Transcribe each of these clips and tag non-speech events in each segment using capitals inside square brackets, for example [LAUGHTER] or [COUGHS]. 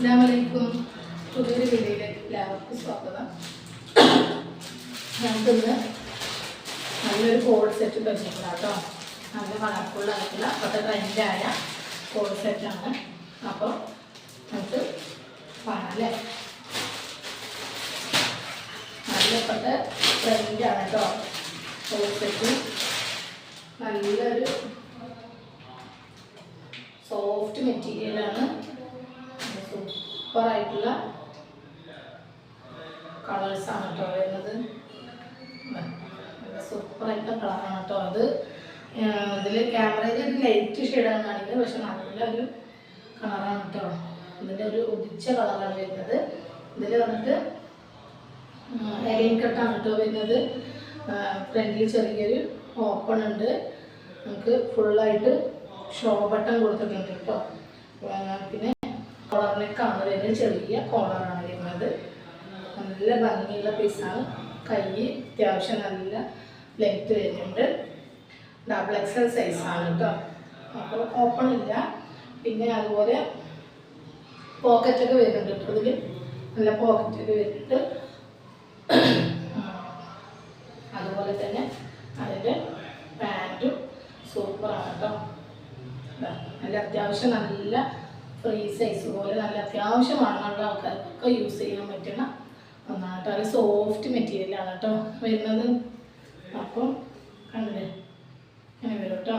അസ്സാം വലൈക്കും പുതിയൊരു വീഡിയോയിലേക്ക് എല്ലാവർക്കും സ്വാഗതം. നമുക്കിന്ന് നല്ലൊരു കോഡ് സെറ്റ് പരിചയപ്പെടാം കേട്ടോ. നല്ല കളർഫുള്ളായിട്ടുള്ള അപ്പോഴത്തെ ട്രെൻഡായ കോഡ് സെറ്റാണ് അപ്പോൾ നമുക്ക് കാണാം അല്ലേ? നല്ല ഇപ്പോഴത്തെ ട്രെൻഡാണ് കേട്ടോ. കോഡ് സെറ്റ് നല്ലൊരു സോഫ്റ്റ് മെറ്റീരിയലാണ് സൂപ്പറായിട്ടുള്ള കളേഴ്സാണ് കേട്ടോ വരുന്നത്. സൂപ്പറായിട്ടുള്ള കളറാണ് കേട്ടോ അത്. ഇതിൽ ക്യാമറയിൽ ഒരു ലൈറ്റ് ഷെയ്ഡാണ് കാണിക്കുന്നത്. പക്ഷെ നല്ല ഒരു കളറാണ് കേട്ടോ ഇതിന്റെ ഒരു ഉദിച്ച കളറാണ് വരുന്നത്. ഇതിൽ വന്നിട്ട് എലൈൻ കട്ടാണ് കേട്ടോ വരുന്നത്. ഫ്രണ്ടിൽ ചെറിയൊരു ഓപ്പൺ ഉണ്ട്. നമുക്ക് ഫുള്ളായിട്ട് ഷോ ബട്ടൺ കൊടുത്തിട്ടുണ്ട് കേട്ടോ ആ, പിന്നെ കോളറിനൊക്കെയാണ് വരുന്നത് ചെറിയ കോളറാണ് വരുന്നത്. നല്ല ഭംഗിയുള്ള പീസാണ് കൈ അത്യാവശ്യം നല്ല ലെങ്ത് വരുന്നുണ്ട്. ഡബിൾ എക്സൽ സൈസാണ് കേട്ടോ അപ്പോൾ ഓപ്പൺ ഇല്ല. പിന്നെ അതുപോലെ പോക്കറ്റൊക്കെ വരുന്നുണ്ട് കേട്ടോ ഇതിൽ നല്ല പോക്കറ്റൊക്കെ വരുന്നുണ്ട്. അതുപോലെ തന്നെ അതിന്റെ പാന്റും സൂപ്പറാണ് കേട്ടോ നല്ല അത്യാവശ്യം നല്ല ഫ്രീ സൈസ് പോലെ നല്ല അത്യാവശ്യം വണ്ണമുള്ള ആൾക്കാർക്കൊക്കെ യൂസ് ചെയ്യാൻ പറ്റുന്ന ഒന്നാണ് കേട്ടോ സോഫ്റ്റ് സോഫ്റ്റ് മെറ്റീരിയലാണ് കേട്ടോ വരുന്നത്. അപ്പോൾ കണ്ടില്ലേ? അങ്ങനെ വരും കേട്ടോ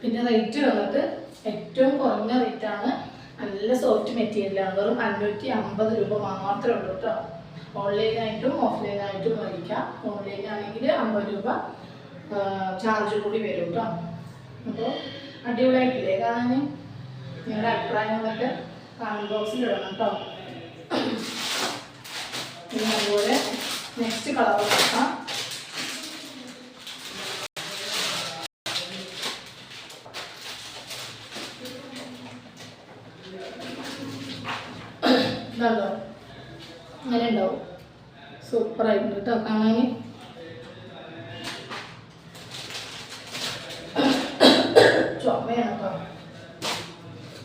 പിന്നെ റേറ്റ് വന്നിട്ട് ഏറ്റവും കുറഞ്ഞ റേറ്റാണ് നല്ല സോഫ്റ്റ് മെറ്റീരിയലാണ് വെറും അഞ്ഞൂറ്റി അമ്പത് രൂപ മാത്രമേ ഉള്ളൂ കേട്ടോ ഓൺലൈനായിട്ടും ഓഫ്ലൈനായിട്ടും മേടിക്കാം ഓൺലൈനാണെങ്കിൽ അമ്പത് രൂപ ചാർജ് കൂടി വരും കേട്ടോ അപ്പോൾ അടിപൊളിയായിട്ടില്ലേ? കാണാൻ നിങ്ങളുടെ അഭിപ്രായങ്ങളൊക്കെ കമന്റ് ബോക്സിൽ ഇടണം കേട്ടോ പിന്നെ അതുപോലെ നെക്സ്റ്റ് കളർ നോക്കാം ഇതാണോ അങ്ങനെ ഉണ്ടാവും. സൂപ്പറായിട്ടുണ്ട് കേട്ടോ കാണാൻ. ചുമയാണ്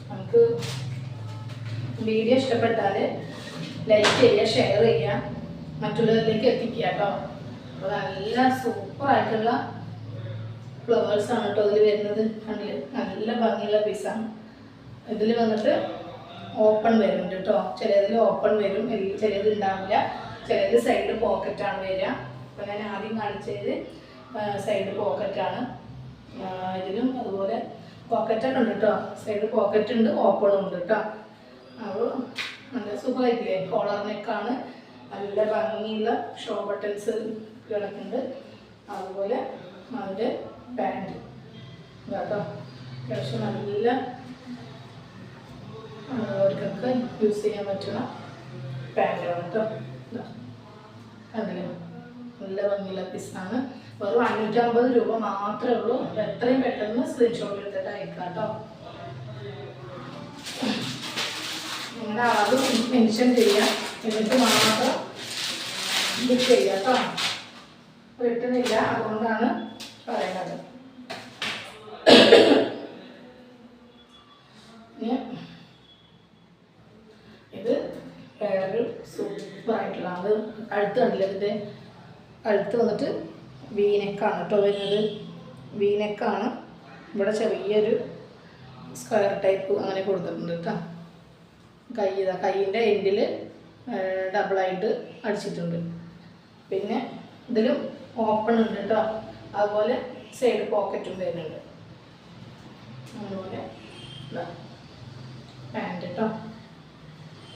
നമുക്ക് വീഡിയോ ഇഷ്ടപ്പെട്ടാൽ ലൈക്ക് ചെയ്യുക ഷെയർ ചെയ്യുക മറ്റുള്ളവരിലേക്ക് എത്തിക്കുക കേട്ടോ അപ്പോൾ നല്ല സൂപ്പറായിട്ടുള്ള ഫ്ലവേഴ്സാണ് കേട്ടോ ഇതിൽ വരുന്നത്. നല്ല ഭംഗിയുള്ള പീസാണ് ഇതിൽ വന്നിട്ട് ഓപ്പൺ വരുന്നുണ്ട് കേട്ടോ ചിലതിൽ ഓപ്പൺ വരും ചിലത് ഉണ്ടാവില്ല ചിലത് സൈഡ് പോക്കറ്റാണ് വരിക. അപ്പോൾ ഞാൻ ആദ്യം കാണിച്ചത് സൈഡ് പോക്കറ്റാണ് ഇതിലും അതുപോലെ പോക്കറ്റൊക്കെ ഉണ്ട് കേട്ടോ സൈഡ് പോക്കറ്റ് ഉണ്ട് ഓപ്പണും ഉണ്ട് കേട്ടോ അപ്പോൾ നല്ല സുഖമായിട്ടില്ലേ? കോളർ നെക്കാണ് നല്ല ഭംഗിയുള്ള ഷോ ബട്ടൺസ് കിടക്കുന്നുണ്ട് അതുപോലെ അതിന്റെ പാന്റ് കേട്ടോ അത്യാവശ്യം നല്ല അവർക്കൊക്കെ യൂസ് ചെയ്യാൻ പറ്റുന്ന പാന്റാണ് കേട്ടോ ഇതാ. നല്ല ഭംഗിയുള്ള പീസാണ് വെറും അഞ്ഞൂറ്റമ്പത് രൂപ മാത്രമേ ഉള്ളൂ. എത്രയും പെട്ടെന്ന് സ്ക്രീൻഷോട്ട് എടുത്തിട്ട് അയക്കാം കേട്ടോ. നിങ്ങളുടെ അളവ് മെൻഷൻ ചെയ്യാം. എന്നിട്ട് മാത്രം ബുക്ക് ചെയ്യാം കേട്ടോ. കിട്ടുന്നില്ല. അതുകൊണ്ടാണ് പറയുന്നത്. ഇത് വേറൊരു സൂപ്പറായിട്ടുള്ള അത് കഴുത്ത് കണ്ടില്ല? ഇതിന്റെ കഴുത്ത് വന്നിട്ട് വീനെക്കാണ് കേട്ടോ വരുന്നത്. വീനെക്കാണ് ഇവിടെ ചെറിയൊരു സ്ക്വയർ ടൈപ്പ് അങ്ങനെ കൊടുത്തിട്ടുണ്ട് കേട്ടോ കൈ ഇതാ കൈയിന്റെ എൻഡിൽ ഡബിളായിട്ട് അടിച്ചിട്ടുണ്ട്. പിന്നെ ഇതിലും ഓപ്പൺ ഉണ്ട് കേട്ടോ അതുപോലെ സൈഡ് പോക്കറ്റും വരുന്നുണ്ട്. അതുപോലെ പാന്റ് കേട്ടോ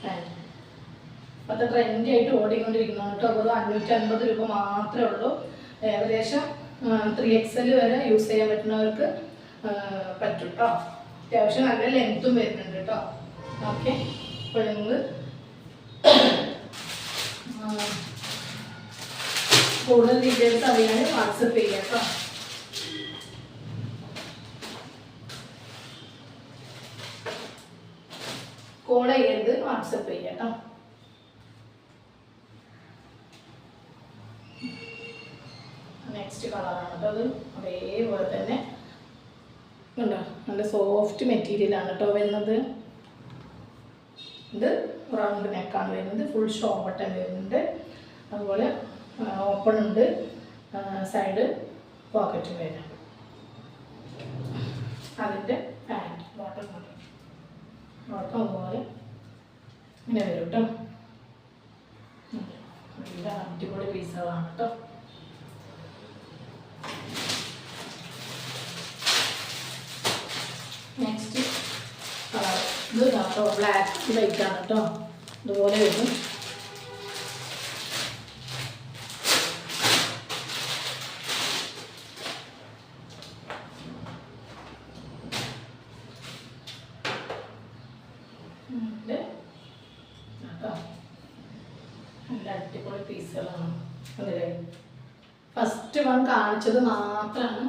പാന്റ് അപ്പോഴത്തെ ട്രെൻഡി ആയിട്ട് ഓടിക്കൊണ്ടിരിക്കുന്നു കേട്ടോ. വെറും അഞ്ഞൂറ്റി അൻപത് രൂപ മാത്രമേ ഉള്ളൂ. ഏകദേശം ത്രീ എക്സ് എൽ വരെ യൂസ് ചെയ്യാൻ പറ്റുന്നവർക്ക് പറ്റും കേട്ടോ അത്യാവശ്യം നല്ല ലെങ്ത്തും വരുന്നുണ്ട് കേട്ടോ ഓക്കെ ഇപ്പൊ നിങ്ങൾ കൂടുതൽ ഡീറ്റെയിൽസ് അറിയാൻ വാട്സപ്പ് ചെയ്യാം കേട്ടോ കോൾ ചെയ്യരുത് വാട്സപ്പ് ചെയ്യാം കേട്ടോ നെക്സ്റ്റ് കളറാണ് കേട്ടോ അത് അതേപോലെ തന്നെ കണ്ടോ? നല്ല സോഫ്റ്റ് മെറ്റീരിയലാണ് കേട്ടോ വരുന്നത്. ഇത് റൗണ്ട് നെക്കാണ് വരുന്നത്. ഫുൾ ഷോ ബട്ടൺ വരുന്നുണ്ട്. അതുപോലെ ഓപ്പൺ ഉണ്ട്. സൈഡ് പോക്കറ്റ് വരുന്നുണ്ട് അതിന്റെ പാന്റ് ബോട്ടം ബോട്ടം പോലെ. ഇങ്ങനെ വരും കേട്ടോ അടിപൊളി പീസുകളാണ് കേട്ടോ നെക്സ്റ്റ് കളർ ഇത് കേട്ടോ ബ്ലാക്ക് വൈറ്റ് ആണ് കേട്ടോ ഇതുപോലെ വരും ഇത് കേട്ടോ നല്ല അടിപൊളി പീസുകളാണ് അതിലെ ഫസ്റ്റ് വൺ കാണിച്ചത് മാത്രമാണ്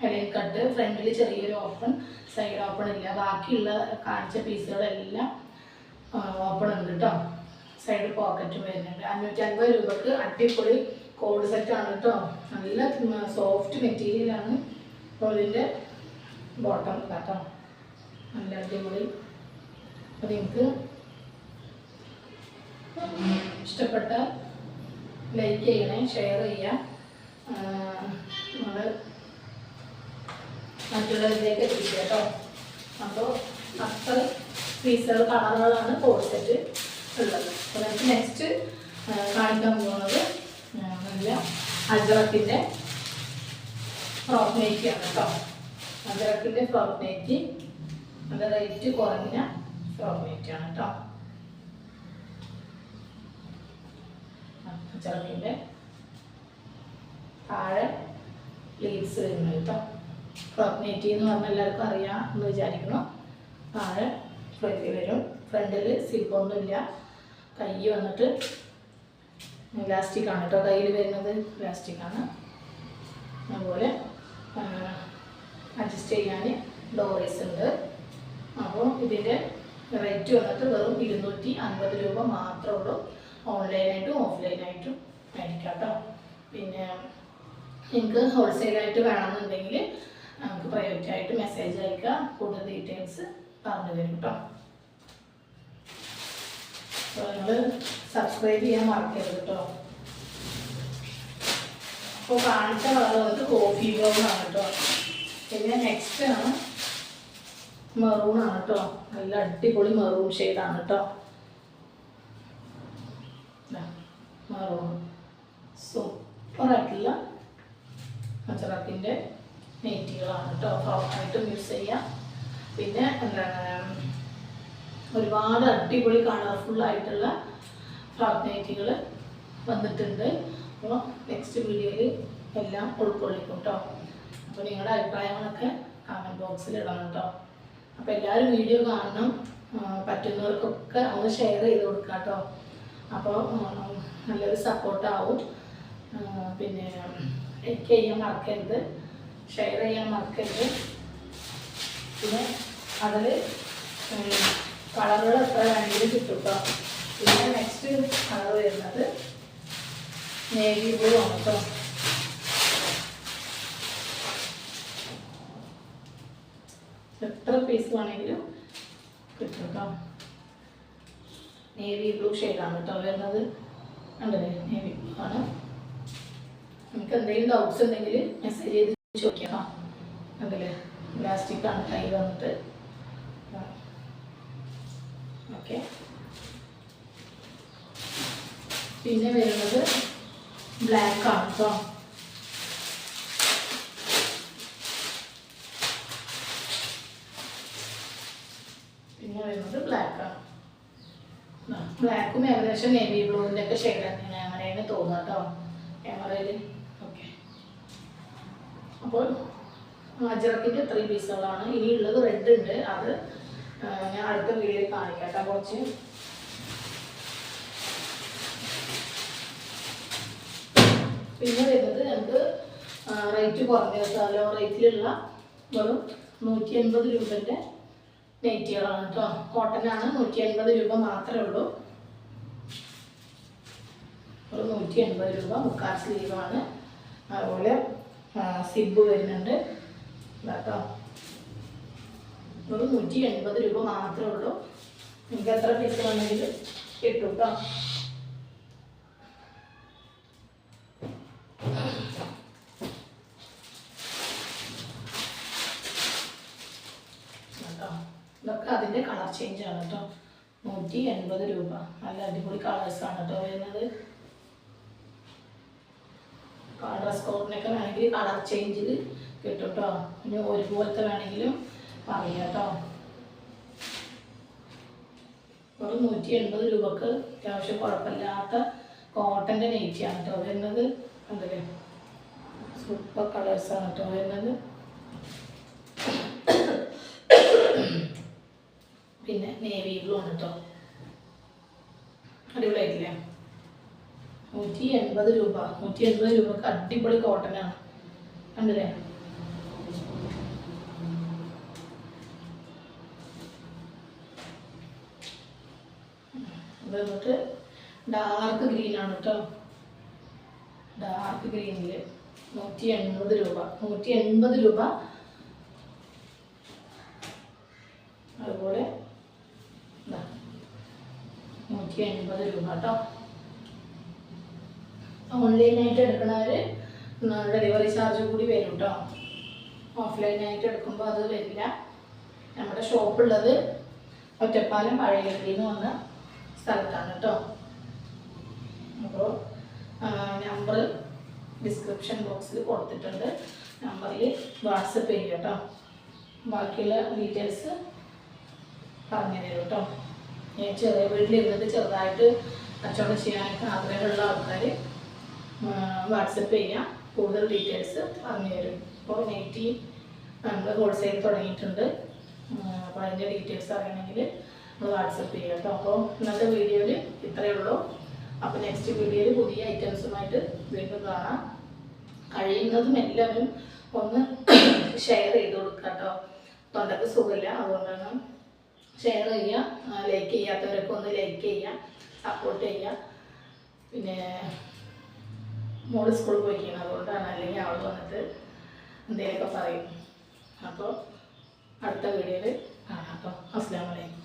ഹെഡേ കട്ട് ഫ്രണ്ടിൽ ചെറിയൊരു ഓപ്പൺ സൈഡ് ഓപ്പൺ ഇല്ല. ബാക്കിയുള്ള കാണിച്ച പീസുകളെല്ലാം ഓപ്പൺ ഉണ്ട് കേട്ടോ സൈഡ് പോക്കറ്റും വരുന്നുണ്ട്. അഞ്ഞൂറ്റൻപത് രൂപക്ക് അടിപൊളി കോഡ് സെറ്റ് ആണ് കേട്ടോ നല്ല സോഫ്റ്റ് മെറ്റീരിയലാണ് ഇതിന്റെ ബോട്ടം കേട്ടോ നല്ല അടിപൊളി. അപ്പോൾ നിങ്ങൾക്ക് ഇഷ്ടപ്പെട്ട ലൈക്ക് ചെയ്യണേ ഷെയർ ചെയ്യാം. നമ്മൾ മറ്റുള്ളവരിലേക്ക് എത്തിക്കുക കേട്ടോ. അപ്പോൾ അത്ര പീസുകൾ കളറുകളാണ് കോഴ്സെറ്റ് ഉള്ളത്. അപ്പോൾ നമുക്ക് നെക്സ്റ്റ് കാണിക്കാൻ പോകുന്നത് നല്ല അജറത്തിന്റെ ഫ്രോക്ക് നൈറ്റിയാണ് കേട്ടോ. അജറക്കിന്റെ ഫ്രോക്ക് നൈറ്റി നല്ല റേറ്റ് കുറഞ്ഞ ഫ്രോക്ക് കേട്ടോ. അജറക്കിന്റെ താഴെ ലീവ്സ് വരുന്നത് കേട്ടോ. പ്രോഗ്നേറ്റി എന്ന് പറഞ്ഞാൽ എല്ലാവർക്കും അറിയാം എന്ന് വിചാരിക്കുന്നു. താഴെ ഫ്രണ്ടിൽ വരും. ഫ്രണ്ടിൽ സിബൊന്നുമില്ല കൈ വന്നിട്ട് ഇലാസ്റ്റിക് ആണ് കേട്ടോ കയ്യിൽ വരുന്നത്. ഇലാസ്റ്റിക് ആണ്. അതുപോലെ അഡ്ജസ്റ്റ് ചെയ്യാൻ ഡോറീസ് ഉണ്ട്. അപ്പോൾ ഇതിന്റെ റേറ്റ് വന്നിട്ട് വെറും ഇരുന്നൂറ്റി അൻപത് രൂപ മാത്രമേ ഉള്ളൂ. ഓൺലൈനായിട്ടും ഓഫ്ലൈനായിട്ടും മേടിക്കാം കേട്ടോ. പിന്നെ നിങ്ങൾക്ക് ഹോൾസെയിലായിട്ട് വേണമെന്നുണ്ടെങ്കിൽ നമുക്ക് പ്രൈവറ്റ് ആയിട്ട് മെസ്സേജ് അയക്കുക കൂടുതൽ ഡീറ്റെയിൽസ് പറഞ്ഞു തരും കേട്ടോ നിങ്ങൾ സബ്സ്ക്രൈബ് ചെയ്യാൻ മറക്കരുത് കേട്ടോ അപ്പോൾ കാണിച്ച കളർ വന്നിട്ട് കോഫി ബ്രൗൺ ആണ് കേട്ടോ പിന്നെ നെക്സ്റ്റ് ആണ് മെറൂൺ ആണ് കേട്ടോ നല്ല അടിപൊളി മെറൂൺ ഷെയ്ഡാണ് കേട്ടോ മെറൂൺ സൂപ്പറായിട്ടുള്ള അച്ചറക്കിന്റെ നെയ്റ്റികളാണ് കേട്ടോ. ഫ്രോക്കായിട്ടും യൂസ് ചെയ്യാം. പിന്നെ എന്താണ് ഒരുപാട് അടിപൊളി കളർഫുൾ ആയിട്ടുള്ള ഫ്രോക്ക് നൈറ്റികൾ വന്നിട്ടുണ്ട്. അപ്പോൾ നെക്സ്റ്റ് വീഡിയോയിൽ എല്ലാം ഉൾക്കൊള്ളിക്കും കേട്ടോ. അപ്പോൾ നിങ്ങളുടെ അഭിപ്രായങ്ങളൊക്കെ കമന്റ് ബോക്സിൽ ഇടണം കേട്ടോ. അപ്പോൾ എല്ലാവരും വീഡിയോ കാണണം. പറ്റുന്നവർക്കൊക്കെ ഒന്ന് ഷെയർ ചെയ്ത് കൊടുക്കാം കേട്ടോ. അപ്പോൾ നല്ലൊരു സപ്പോർട്ടാവും പിന്നെ ലൈക്ക് ചെയ്യാൻ മറക്കരുത് ഷെയർ ചെയ്യാൻ മറക്കരുത് പിന്നെ അതിൽ കളറുകൾ എത്ര വേണമെങ്കിലും കിട്ടും കേട്ടോ പിന്നെ നെക്സ്റ്റ് കളർ വരുന്നത് നേവി ബ്ലൂ ആണ് കേട്ടോ എത്ര പീസ് വേണമെങ്കിലും കിട്ടും കേട്ടോ നേവി ബ്ലൂ ഷെയ്ഡാണ് കേട്ടോ വരുന്നത്. ഉണ്ടല്ലേ നേവി ബ്ലൂ ആണ്. നിങ്ങൾക്ക് എന്തെങ്കിലും ഡൗട്ട്സ് ഉണ്ടെങ്കിൽ മെസ്സേജ് ചെയ്ത് ചോദിക്കാം ഉണ്ടല്ലേ പ്ലാസ്റ്റിക് കൈ വന്നിട്ട്. ഓക്കെ. പിന്നെ വരുന്നത് ബ്ലാക്ക് ആണ് കേട്ടോ പിന്നെ വരുന്നത് ബ്ലാക്ക് ആണ്. ബ്ലാക്കും ഏകദേശം നേവി ബ്ലൂവിന്റെ ഒക്കെ ഷെയ്ഡ് തന്നെയാണ്. അങ്ങനെയാണ് തോന്നുക കേട്ടോ ക്യാമറയിൽ അപ്പോൾ അജറക്കിന്റെ ത്രീ പീസുകളാണ് ഉള്ളത് റെഡ് ഉണ്ട്. അത് ഞാൻ അടുത്ത വീഡിയോയിൽ കാണിക്കാം കേട്ടോ. കുറച്ച് പിന്നെ വരുന്നത് നമുക്ക് റേറ്റ് കുറഞ്ഞ ലോ റേറ്റിലുള്ള വെറും നൂറ്റി എൺപത് രൂപന്റെ നെറ്റികളാണ് കേട്ടോ. കോട്ടനാണ് നൂറ്റി എൺപത് രൂപ മാത്രമേ ഉള്ളൂ. ഒരു നൂറ്റി എൺപത് രൂപ മുക്കാൽ സ്ലീവാണ് അതുപോലെ സിബ് വരുന്നുണ്ട്. കേട്ടോ ഒരു നൂറ്റി എൺപത് രൂപ മാത്രമേ ഉള്ളൂ. നിങ്ങൾക്ക് എത്ര പീസ് വേണമെങ്കിലും കിട്ടും കേട്ടോ ഇതൊക്കെ അതിന്റെ കളർ ചേഞ്ച് ആണ് കേട്ടോ നൂറ്റി എൺപത് രൂപ. നല്ല അടിപൊളി കളേഴ്സാണ് കേട്ടോ വരുന്നത്. ഡ്രസ് കോഡിനൊക്കെ വേണമെങ്കിൽ കളർ ചേഞ്ചിൽ കിട്ടും കേട്ടോ ഇനി ഒരുപോലത്തെ വേണമെങ്കിലും പറയാം കേട്ടോ ഒരു നൂറ്റി എൺപത് രൂപക്ക് അത്യാവശ്യം കുഴപ്പമില്ലാത്ത കോട്ടന്റെ നെയ്റ്റിയാണ് കേട്ടോ വരുന്നത് കണ്ടില്ലേ? സൂപ്പർ കളേഴ്സാണ് കേട്ടോ വരുന്നത്. പിന്നെ നേവി ബ്ലൂ ആണ് കേട്ടോ അടിപൊളിയായിട്ടില്ലേ? നൂറ്റി എൺപത് രൂപ. നൂറ്റി എൺപത് രൂപക്ക് അടിപൊളി കോട്ടനാണ് കണ്ടില്ലേ? ഇത് വന്നിട്ട് ഡാർക്ക് ഗ്രീൻ ആണ് കേട്ടോ ഡാർക്ക് ഗ്രീനിൽ നൂറ്റി എൺപത് രൂപ. നൂറ്റി എൺപത് രൂപ. അതുപോലെ നൂറ്റി എൺപത് രൂപ കേട്ടോ ഓൺലൈനായിട്ട് എടുക്കണവർ ഡെലിവറി ചാർജ് കൂടി വരും കേട്ടോ ഓഫ്ലൈനായിട്ട് എടുക്കുമ്പോൾ അത് വരില്ല. നമ്മുടെ ഷോപ്പുള്ളത് ഒറ്റപ്പാലം പഴയകയിൽ നിന്ന് വന്ന സ്ഥലത്താണ് കേട്ടോ അപ്പോൾ നമ്പർ ഡിസ്ക്രിപ്ഷൻ ബോക്സിൽ കൊടുത്തിട്ടുണ്ട്. നമ്പറിൽ വാട്സപ്പ് ചെയ്യും കേട്ടോ ബാക്കിയുള്ള ഡീറ്റെയിൽസ് പറഞ്ഞു തരും കേട്ടോ ഞാൻ ചെറിയ വീട്ടിലിരുന്നിട്ട് ചെറുതായിട്ട് കച്ചവടം ചെയ്യാനൊക്കെ ആഗ്രഹമുള്ള ആൾക്കാർ വാട്സപ്പ് ചെയ്യാം. കൂടുതൽ ഡീറ്റെയിൽസ് പറഞ്ഞു തരും. ഇപ്പോൾ നെറ്റി നമ്മൾ ഹോൾസെയിൽ തുടങ്ങിയിട്ടുണ്ട്. അപ്പോൾ അതിന്റെ ഡീറ്റെയിൽസ് അറിയണമെങ്കിൽ നമ്മൾ വാട്സപ്പ് ചെയ്യാം കേട്ടോ. അപ്പോൾ ഇന്നത്തെ വീഡിയോയിൽ ഇത്രയേ ഉള്ളൂ. അപ്പോൾ നെക്സ്റ്റ് വീഡിയോയിൽ പുതിയ ഐറ്റംസുമായിട്ട് വീണ്ടും കാണാം. കഴിയുന്നതും എല്ലാവരും ഒന്ന് [COUGHS] ഷെയർ ചെയ്ത് കൊടുക്കുക കേട്ടോ. തൊണ്ടക്ക് സുഖമില്ല അതുകൊണ്ടാണ് ഷെയർ ചെയ്യുക. ലൈക്ക് ചെയ്യാത്തവരൊക്കെ ഒന്ന് ലൈക്ക് ചെയ്യുക സപ്പോർട്ട് ചെയ്യുക. പിന്നെ മോൾ സ്കൂളിൽ പോയിരിക്കണം അതുകൊണ്ടാണ് അല്ലെങ്കിൽ അവൾ വന്നിട്ട് എന്തെങ്കിലുമൊക്കെ പറയും. അപ്പോൾ അടുത്ത വീഡിയോയിൽ കാണാം. കേട്ടോ അസ്സാം വലൈക്കും